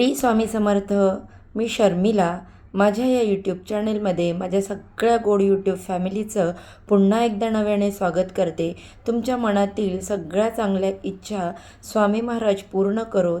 T Swami Samarth मी शर्मिला. माझ्या या YouTube चॅनेलमध्ये माझ्या सगळ्या गोड यूट्यूब फॅमिलीचं पुन्हा एकदा नव्याने स्वागत करते. तुमच्या मनातील सगळ्या चांगल्या इच्छा स्वामी महाराज पूर्ण करोत.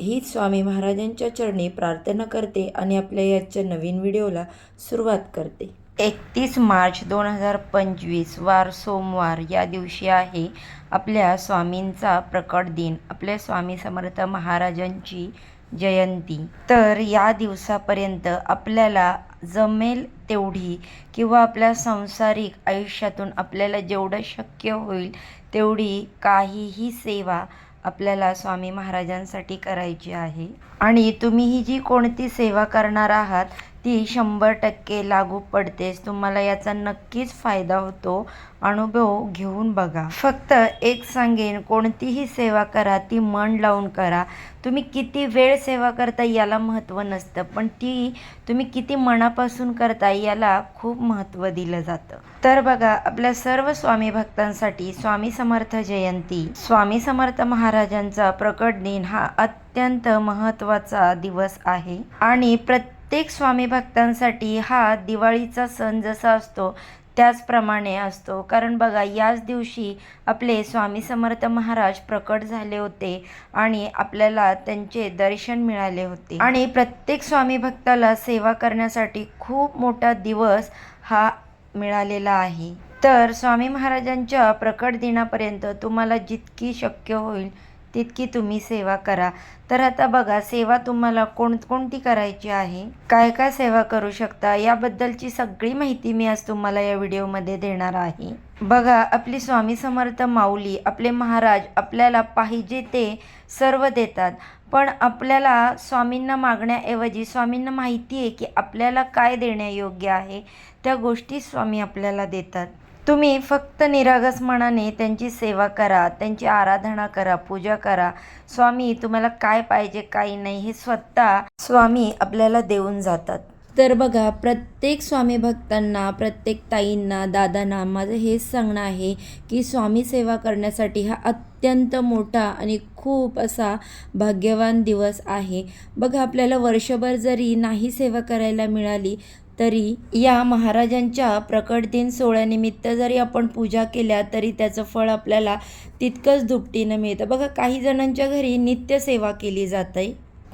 ही स्वामी महाराजांच्या चरणी प्रार्थना करते आणि आपल्या याच्या नवीन व्हिडिओला सुरुवात करते. एकतीस मार्च दोन हजार पंचवीस वार सोमवार. या दिवशी आहे आपल्या स्वामींचा प्रकट दिन. आपल्या स्वामी समर्थ महाराजांची जयंती. तर या दिवसापर्यंत आपल्याला जमेल तेवढी किंवा आपल्या सांसारिक आयुष्यातून आपल्याला जेवढं शक्य होईल तेवढी काहीही सेवा आपल्याला स्वामी महाराजांसाठी करायची आहे. आणि तुम्ही ही जी कोणती सेवा करणार आहात ती शंभर टक्के लागू पडतेच. तुम्हाला याचा नक्कीच फायदा होतो. अनुभव घेऊन बघा. फक्त एक सांगेन कोणतीही सेवा करा ती मन लावून करा. तुम्ही किती वेळ सेवा करता याला महत्त्व नसतं पण ती तुम्ही किती मनापासून करता याला खूप महत्त्व दिलं जातं. तर बघा आपल्या सर्व स्वामी भक्तांसाठी स्वामी समर्थ जयंती. स्वामी समर्थ महाराजांचा प्रकट दिन हा अत्यंत अत्यंत महत्त्वाचा दिवस आहे. आणि प्रत्येक स्वामी भक्तांसाठी हा दिवाळीचा सण जसा असतो त्याचप्रमाणे असतो. कारण बघा याच दिवशी आपले स्वामी समर्थ महाराज प्रकट झाले होते आणि आपल्याला त्यांचे दर्शन मिळाले होते. आणि प्रत्येक स्वामी भक्ताला सेवा करण्यासाठी खूप मोठा दिवस हा मिळालेला आहे. तर स्वामी महाराजांच्या प्रकट दिनापर्यंत तुम्हाला जितकी शक्य होईल तितकी तुम्ही सेवा करा. तर आता बघा सेवा तुम्हाला कोणकोणती करायची आहे? काय काय सेवा करू शकता? याबद्दलची सगळी माहिती मी आज तुम्हाला या व्हिडिओमध्ये देणार आहे. बघा आपली स्वामी समर्थ माऊली आपले महाराज आपल्याला पाहिजे ते सर्व देतात. पण आपल्याला स्वामींना मागण्याऐवजी स्वामींना माहिती आहे की आपल्याला काय देण्यायोग्य आहे त्या गोष्टी स्वामी आपल्याला देतात. तुम्ही फक्त निरागस मनाने त्यांची सेवा करा त्यांची आराधना करा पूजा करा. स्वामी तुम्हाला काय पाहिजे काही नाही हे स्वतः स्वामी आपल्याला देऊन जातात. तर बघा प्रत्येक स्वामी भक्तांना प्रत्येक ताईंना दादांना माझं हेच सांगणं आहे की स्वामी सेवा करण्यासाठी हा अत्यंत मोठा आणि खूप असा भाग्यवान दिवस आहे. बघा आपल्याला वर्षभर जरी नाही सेवा करायला मिळाली तरी या महाराजांच्या प्रकट दिन सोहळ्यानिमित्त जरी आपण पूजा केल्या तरी त्याचं फळ आपल्याला तितकंच दुपटीनं मिळतं. बघा काही जणांच्या घरी नित्य सेवा केली जाते.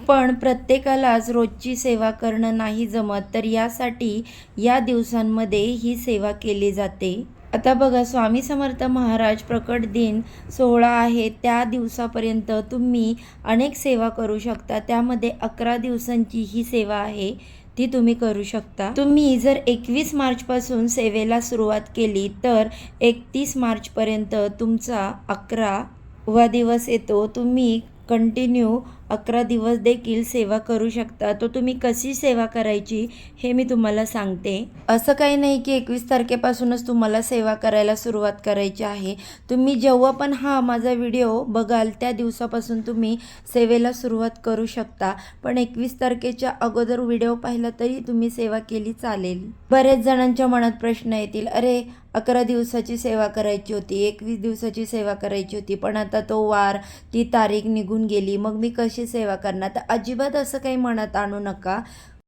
पण प्रत्येकालाच रोजची सेवा करणं नाही जमत. तर यासाठी या दिवसांमध्ये ही सेवा केली जाते. आता बघा स्वामी समर्थ महाराज प्रकट दिन सोहळा आहे. त्या दिवसापर्यंत तुम्ही अनेक सेवा करू शकता. त्यामध्ये अकरा दिवसांची ही सेवा आहे. ती तुम्ही करू शकता. तुम्ही जर एकवीस मार्चपासून सेवेला सुरुवात केली तर एकतीस मार्चपर्यंत तुमचा अकरा वा दिवस येतो. तुम्ही कंटिन्यू अकरा दिवस देखील सेवा करू शकता. तो तुम्ही कशी सेवा करायची हे मी तुम्हाला सांगते. असं काही नाही की एकवीस तारखेपासूनच तुम्हाला सेवा करायला सुरुवात करायची आहे. तुम्ही जेव्हा पण हा माझा व्हिडिओ बघाल त्या दिवसापासून तुम्ही सेवेला सुरुवात करू शकता. पण एकवीस तारखेच्या अगोदर व्हिडिओ पाहिला तरी तुम्ही सेवा केली चालेल. बरेच जणांच्या मनात प्रश्न येतील अरे अकरा दिवसाची सेवा करायची होती एकवीस दिवसाची सेवा करायची होती पण आता तो वार ती तारीख निघून गेली मग मी कशी सेवा करणार. तर अजिबात असं काही मनात आणू नका.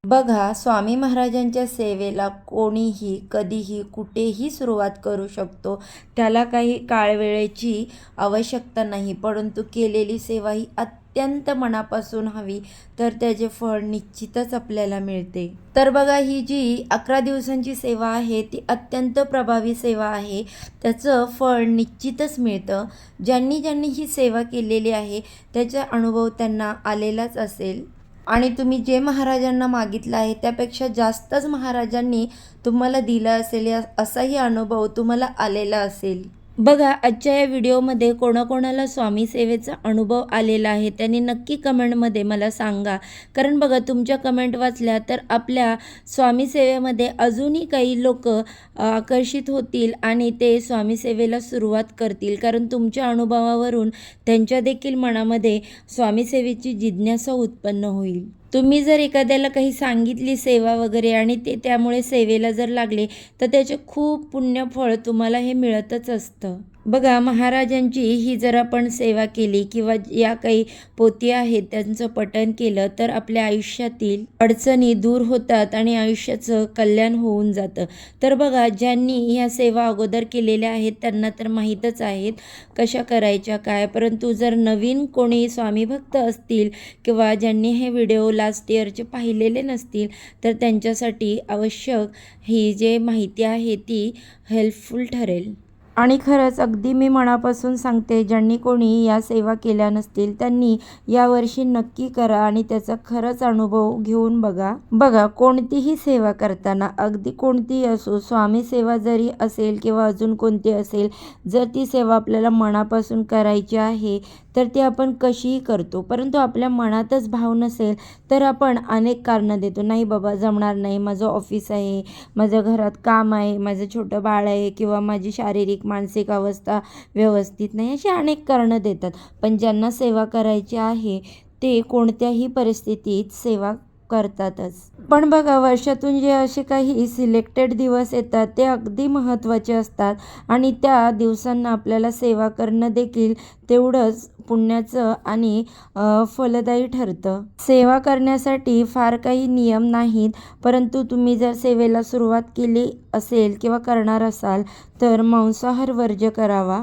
बघा स्वामी महाराजांच्या सेवेला कोणीही कधीही कुठेही सुरुवात करू शकतो. त्याला काही काळवेळेची आवश्यकता नाही परंतु केलेली सेवा ही अत्यंत मनापासून हवी तर त्याचे फळ निश्चितच आपल्याला मिळते. तर बघा ही जी अकरा दिवसांची सेवा आहे ती अत्यंत प्रभावी सेवा आहे. त्याचं फळ निश्चितच मिळतं. ज्यांनी ज्यांनी ही सेवा केलेली आहे त्याचा अनुभव त्यांना आलेलाच असेल. आणि तुम्ही जे महाराजांना मागितलं आहे त्यापेक्षा जास्तच महाराजांनी तुम्हाला दिलं असेल या असाही अनुभव तुम्हाला आलेला असेल. बघा आजच्या या व्हिडिओमध्ये कोणाकोणाला स्वामी सेवेचा अनुभव आलेला आहे त्यांनी नक्की कमेंटमध्ये मला सांगा. कारण बघा तुमच्या कमेंट वाचल्या तर आपल्या स्वामी सेवेमध्ये अजूनही काही लोक आकर्षित होतील आणि ते स्वामी सेवेला सुरुवात करतील. कारण तुमच्या अनुभवावरून त्यांच्या देखील मनामध्ये स्वामी सेवेची जिज्ञासा उत्पन्न होईल. तुम्ही जर एखाद्याला काही सांगितली सेवा वगैरे आणि ते त्यामुळे सेवेला जर लागले तर त्याचे खूप पुण्यफळ तुम्हाला हे मिळतच असतं. बघा महाराजांची ही जर आपण सेवा केली किंवा या काही पोती आहेत त्यांचं पठण केलं तर आपल्या आयुष्यातील अडचणी दूर होतात आणि आयुष्याचं कल्याण होऊन जातं. तर बघा ज्यांनी ह्या सेवा अगोदर केलेल्या आहेत त्यांना तर माहीतच आहेत कशा करायच्या काय. परंतु जर नवीन कोणी स्वामी भक्त असतील किंवा ज्यांनी हे व्हिडिओ लास्ट इयरचे पाहिलेले नसतील तर त्यांच्यासाठी आवश्यक ही जे माहिती आहे ती हेल्पफुल ठरेल. आणि खरंच अगदी मी मनापासून सांगते ज्यांनी कोणी या सेवा केल्या नसतील त्यांनी यावर्षी नक्की करा आणि त्याचा खरंच अनुभव घेऊन बघा. बघा कोणतीही सेवा करताना अगदी कोणतीही असो स्वामी सेवा जरी असेल किंवा अजून कोणती असेल जर ती सेवा आपल्याला मनापासून करायची आहे तर ती आपण कशीही करतो. परंतु आपल्या मनातच भाव नसेल तर आपण अनेक कारणं देतो. नाही बाबा जमणार नाही. माझं ऑफिस आहे माझ्या घरात काम आहे माझं छोटं बाळ आहे किंवा माझी शारीरिक मानसिक अवस्था व्यवस्थित नाही अशी अनेक कारणं देतात. पण ज्यांना सेवा करायची आहे ते कोणत्याही परिस्थितीत सेवा करतातच. पण बघा वर्षातून जे असे काही सिलेक्टेड दिवस येतात ते अगदी महत्त्वाचे असतात आणि त्या दिवसांना आपल्याला सेवा करणं देखील तेवढंच पुण्याचं आणि फलदायी ठरतं. सेवा करण्यासाठी फार काही नियम नाहीत परंतु तुम्ही जर सेवेला सुरुवात केली असेल किंवा करणार असाल तर मांसाहार वर्ज्य करावा.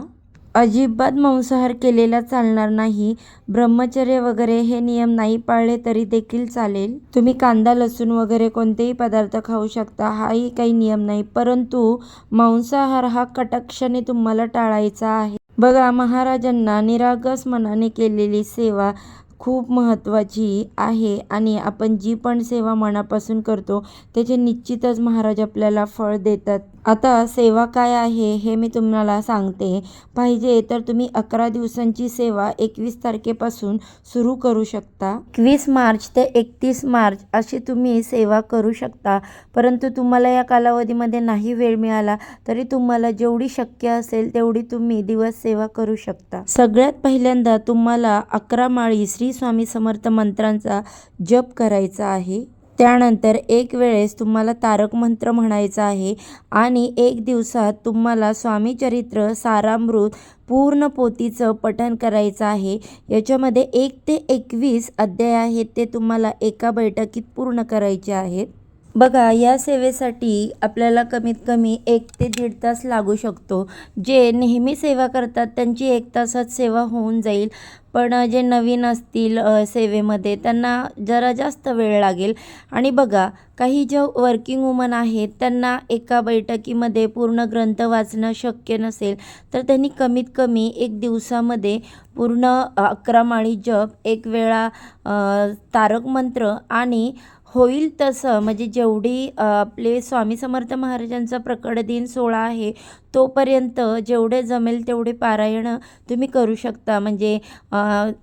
अजिबात मांसाहार केलेला चालणार नाही. ब्रह्मचर्य वगैरे हे नियम नाही पाळले तरी देखील चालेल. तुम्ही कांदा लसूण वगैरे कोणतेही पदार्थ खाऊ शकता हाही काही नियम नाही. परंतु मांसाहार हा कटाक्षाने तुम्हाला टाळायचा आहे. बघा महाराजांना निरागस मनाने केलेली सेवा खूप महत्त्वाची आहे आणि आपण जी पण सेवा मनापासून करतो त्याचे निश्चितच महाराज आपल्याला फळ देतात. आता सेवा काय आहे हे मी तुम्हाला सांगते. पाहिजे तर तुम्ही अकरा दिवसांची सेवा एकवीस तारखेपासून सुरू करू शकता. एकवीस मार्च ते एकतीस मार्च अशी तुम्ही सेवा करू शकता. परंतु तुम्हाला या कालावधीमध्ये नाही वेळ मिळाला तरी तुम्हाला जेवढी शक्य असेल तेवढी तुम्ही दिवस सेवा करू शकता. सगळ्यात पहिल्यांदा तुम्हाला अकरा माळी श्री स्वामी समर्थ मंत्रांचा जप करायचा आहे. त्यानंतर एक वेळेस तुम्हाला तारक मंत्र म्हणायचा आहे आणि एक दिवसात तुम्हाला स्वामी चरित्र सारामृत पूर्ण पोतीचं पठण करायचं आहे. याच्यामध्ये एक ते एकवीस अध्याय आहेत ते तुम्हाला एका बैठकीत पूर्ण करायचे आहेत. बघा या सेवेसाठी आपल्याला कमीत कमी एक ते दीड तास लागू शकतो. जे नेहमी सेवा करतात त्यांची एक तासात सेवा होऊन जाईल. पण जे नवीन असतील सेवेमध्ये त्यांना जरा जास्त वेळ लागेल. आणि बघा काही ज्या वर्किंग वुमन आहेत त्यांना एका बैठकीमध्ये पूर्ण ग्रंथ वाचणं शक्य नसेल तर त्यांनी कमीत कमी एक दिवसामध्ये पूर्ण अकरा माळी जप एक वेळा तारक मंत्र आणि होईल तसं. म्हणजे जेवढी आपले स्वामी समर्थ महाराजांचा प्रकट दिन सोहळा आहे तोपर्यंत जेवढे जमेल तेवढे पारायणं तुम्ही करू शकता. म्हणजे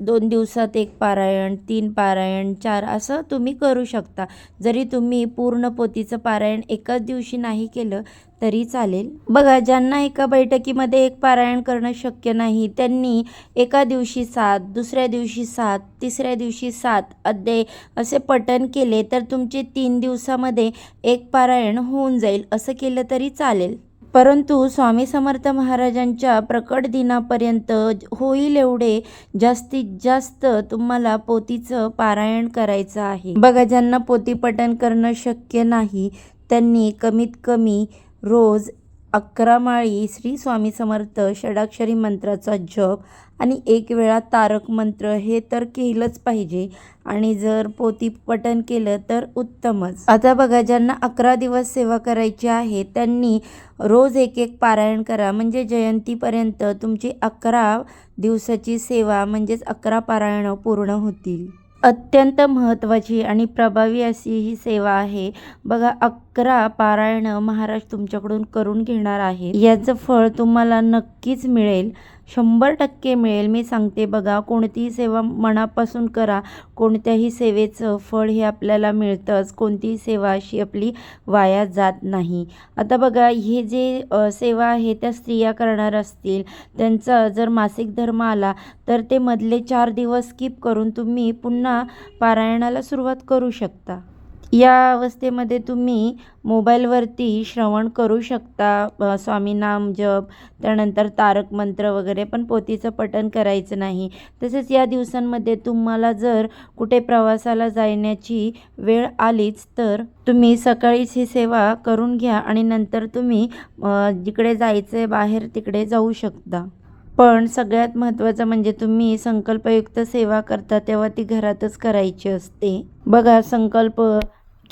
दोन दिवसात एक पारायण तीन पारायण चार असं तुम्ही करू शकता. जरी तुम्ही पूर्ण पोतीचं पारायण एकाच दिवशी नाही केलं तरी चालेल. बघा ज्यांना एका बैठकीमध्ये एक पारायण करणं शक्य नाही त्यांनी एका दिवशी सात दुसऱ्या दिवशी सात तिसऱ्या दिवशी सात अध्याय असे पठण केले तर तुमचे तीन दिवसामध्ये एक पारायण होऊन जाईल. असं केलं तरी चालेल. परंतु स्वामी समर्थ महाराजांच्या प्रकट दिनापर्यंत होईल एवढे जास्तीत जास्त तुम्हाला पोतीचं पारायण करायचं आहे. बघा ज्यांना पोती पठण करणं शक्य नाही त्यांनी कमीत कमी रोज अकरा माळी श्री स्वामी समर्थ षडाक्षरी मंत्राचा जप आणि एक वेळा तारक मंत्र हे तर केलंच पाहिजे. आणि जर पोती पठन केलं तर उत्तमच. आता बघा ज्यांना अकरा दिवस सेवा करायची आहे त्यांनी रोज एक एक पारायण करा. म्हणजे जयंतीपर्यंत तुमची अकरा दिवसाची सेवा म्हणजेच अकरा पारायणं पूर्ण होतील. अत्यंत महत्त्वाची आणि प्रभावी अशी ही सेवा आहे. बघा अकरा पारायणं महाराज तुमच्याकडून करून घेणार आहे याचं फळ तुम्हाला नक्कीच मिळेल. शंभर टक्के मिळेल. मी सांगते बघा कोणतीही सेवा मनापासून करा. कोणत्याही सेवेचं फळ हे आपल्याला मिळतंच. कोणतीही सेवा अशी आपली वाया जात नाही. आता बघा हे जे सेवा आहे त्या स्त्रिया करणार असतील त्यांचा जर मासिक धर्म आला तर ते मधले चार दिवस स्किप करून तुम्ही पुन्हा पारायणाला सुरुवात करू शकता. या अवस्थेमध्ये तुम्ही मोबाईलवरती श्रवण करू शकता. अ, स्वामी नाम जप त्यानंतर तारक मंत्र वगैरे पण पोथीचं पठण करायचं नाही. तसेच या दिवसांमध्ये तुम्हाला जर कुठे प्रवासाला जाण्याची वेळ आलीच तर तुम्ही सकाळीच ही सेवा करून घ्या आणि नंतर तुम्ही जिकडे जायचं आहे बाहेर तिकडे जाऊ शकता. पण सगळ्यात महत्त्वाचं म्हणजे तुम्ही संकल्पयुक्त सेवा करता तेव्हा ती घरातच करायची असते. बघा संकल्प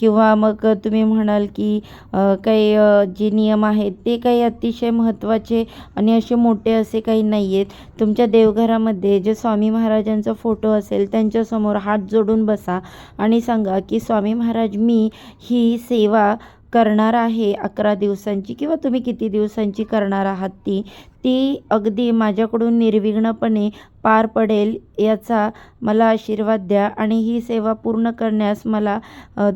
किंवा मग तुम्ही म्हणाल की काही जे नियम आहेत ते काही अतिशय महत्त्वाचे आणि असे मोठे असे काही नाही आहेत तुमच्या देवघरामध्ये जे स्वामी महाराजांचा फोटो असेल त्यांच्यासमोर हात जोडून बसा आणि सांगा की स्वामी महाराज मी ही सेवा करणार आहे अकरा दिवसांची किंवा तुम्ही किती दिवसांची करणार आहात ती? ती अगदी माझ्याकडून निर्विघ्नपणे पार पडेल याचा मला आशीर्वाद द्या आणि ही सेवा पूर्ण करण्यास मला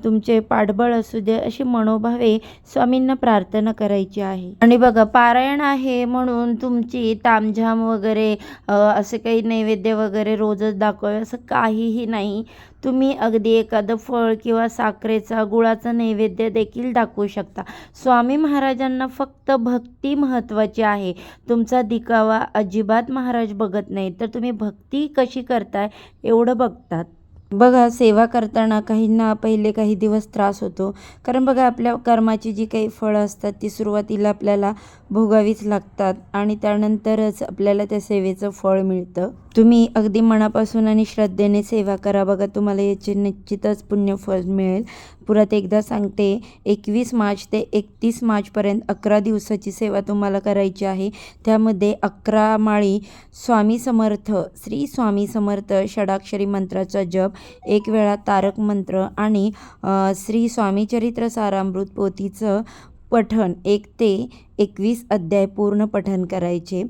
तुमचे पाठबळ असू दे अशी मनोभावे स्वामींना प्रार्थना करायची आहे. आणि बघा पारायण आहे म्हणून तुमची तामझाम वगैरे असे काही नैवेद्य वगैरे रोजच दाखवावे असं काहीही नाही. तुम्ही अगदी एखादं फळ किंवा साखरेचा गुळाचा नैवेद्य देखील दाखवू शकता. स्वामी महाराजांना फक्त भक्ती महत्त्वाची आहे. तुमचा दिकावा अजिबात महाराज बघत नाही. तर तुम्ही भक्ती कशी करताय एवढं बघतात. बघा सेवा करताना काहींना पहिले काही दिवस त्रास होतो. कारण बघा आपल्या कर्माची जी काही फळं असतात ती सुरुवातीला आपल्याला भोगावीच लागतात आणि त्यानंतरच आपल्याला त्या सेवेचं फळ मिळतं. तुम्ही अगदी मनापासून आणि श्रद्धेने सेवा करा. बघा तुम्हाला याचे निश्चितच पुण्यफळ मिळेल. पुरात एकदा सांगते एकवीस मार्च ते एकतीस मार्चपर्यंत अकरा दिवसाची सेवा तुम्हाला करायची आहे. त्यामध्ये अकरा माळी स्वामी समर्थ श्री स्वामी समर्थ षडाक्षरी मंत्राचा जप एक वेळा तारक मंत्र आणि श्री श्री स्वामीचरित्र सारामृत पोथीचं पठण एक ते एकवीस अध्याय पूर्ण पठण करायचे.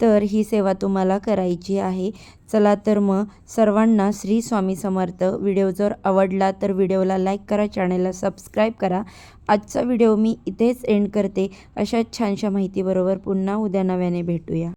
तर ही सेवा तुम्हाला करायची आहे. चला तर मग सर्वांना श्री स्वामी समर्थ व्हिडिओ जर आवडला तर व्हिडिओला लाईक करा चॅनलला सबस्क्राईब करा. आजचा व्हिडिओ मी इथेच एंड करते. अशाच छानशा माहितीबरोबर पुन्हा उद्या नव्याने भेटूया.